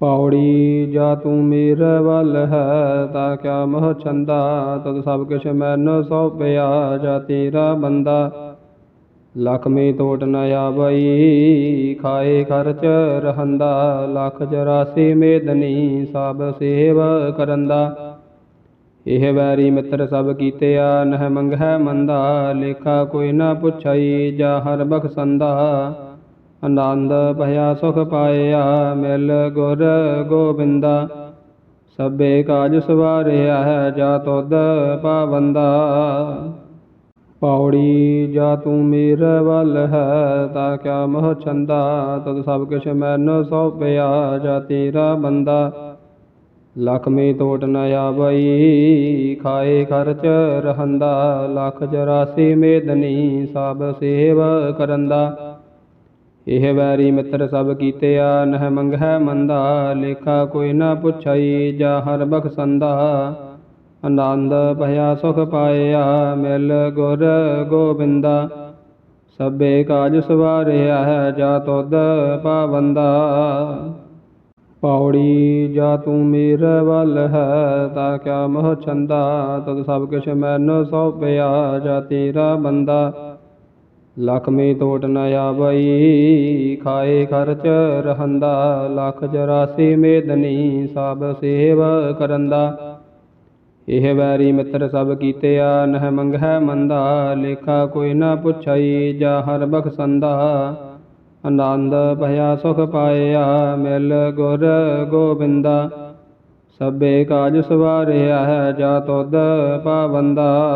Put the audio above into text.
ਪੌੜੀ, ਜਾ ਤੂੰ ਮੇਰੇ ਵੱਲ ਹੈ, ਤਾ ਕਿਆ ਮੋਹ ਚੰਦਾ ਤਦ ਸਭ ਕਿਛ ਮੈਨੂੰ ਸੌਪਿਆ, ਜਾ ਤੇਰਾ ਬੰਦਾ। ਲੱਖ ਮੇ ਟੋਟ ਨ ਆਵਈ, ਖਾਏ ਖਰਚ ਰਹੰਦਾ। ਲੱਖ ਚਰਾਸੀ ਮੇਦਨੀ ਸਭ ਸੇਵ ਕਰੰਦਾ। ਇਹ ਵੈਰੀ ਮਿੱਤਰ ਸਭ ਕੀਤਿਆ, ਨਹਿ ਮੰਗਹਿ ਮੰਦਾ। ਲੇਖਾ ਕੋਈ ਨਾ ਪੁੱਛਈ, ਜਾ ਹਰ ਬਖਸੰਦਾ ਆਨੰਦ ਭਇਆ ਸੁਖ ਪਾਇਆ, ਮਿਲ ਗੁਰ ਗੋਬਿੰਦਾ। ਸਭੇ ਕਾਜ ਸਵਾਰਿਆ ਹੈ, ਜਾ ਤੁਧ ਪਾਵੰਦਾ। ਪੌੜੀ, ਜਾ ਤੂੰ ਮੇਰੇ ਵੱਲ ਹੈ, ਤਾ ਕਿਆ ਮੋਹ ਚੰਦਾ ਤਦ ਸਭ ਕਿਛ ਮੈਨੂੰ ਸੌਪਿਆ, ਜਾ ਤੇਰਾ ਬੰਦਾ। ਲੱਖ ਮੇ ਟੋਟ ਨ ਆਵਈ, ਖਾਏ ਖਰਚ ਰਹੰਦਾ। ਲੱਖ ਚਰਾਸੀ ਮੇਦਨੀ ਸਭ ਸੇਵ ਕਰੰਦਾ। ਇਹ ਵੈਰੀ ਮਿੱਤਰ ਸਭ ਕੀਤੇ ਆ, ਨਹਿ ਮੰਗਹਿ ਮੰਦਾ, ਲੇਖਾ ਕੋਈ ਨਾ ਪੁੱਛਾਈ, ਜਾ ਹਰ ਬਖਸੰਦਾ। ਆਨੰਦ ਭਇਆ ਸੁਖ ਪਾਇਆ, ਮਿਲ ਗੁਰ ਗੋਬਿੰਦਾ। ਸਭੇ ਕਾਜ ਸਵਾਰਿਆ ਹੈ, ਜਾ ਤੁਧ ਪਾਵੰਦਾ। ਪੌੜੀ, ਜਾ ਤੂੰ ਮੇਰੇ ਵੱਲ ਹੈ, ਤਾ ਕਿਆ ਮੋਹ ਚੰਦਾ ਤਦ ਸਭ ਕਿਛ ਮੈਨੂੰ ਸੌਪਿਆ, ਜਾ ਤੇਰਾ ਬੰਦਾ। ਲਖਮੀ ਮੇ ਟੋਟ ਨ ਆਵਈ, ਖਾਏ ਖਰਚ ਰਹੰਦਾ, ਲੱਖ ਚਰਾਸੀ ਮੇਦਨੀ ਸਭ ਸੇਵ ਕਰੰਦਾ। ਇਹ ਵੈਰੀ ਮਿੱਤਰ ਸਭ ਕੀਤਿਆ, ਨਹਿ ਮੰਗਹਿ ਮੰਦਾ, ਲੇਖਾ ਕੋਈ ਨਾ ਪੁੱਛਈ, ਜਾ ਹਰ ਬਖਸੰਦਾ। ਆਨੰਦ ਭਇਆ ਸੁਖ ਪਾਇਆ, ਮਿਲ ਗੁਰ ਗੋਬਿੰਦਾ। ਸਭੇ ਕਾਜ ਸਵਾਰਿਆ ਹੈ ਜਾ ਤੁਧ ਪਾਵੰਦਾ।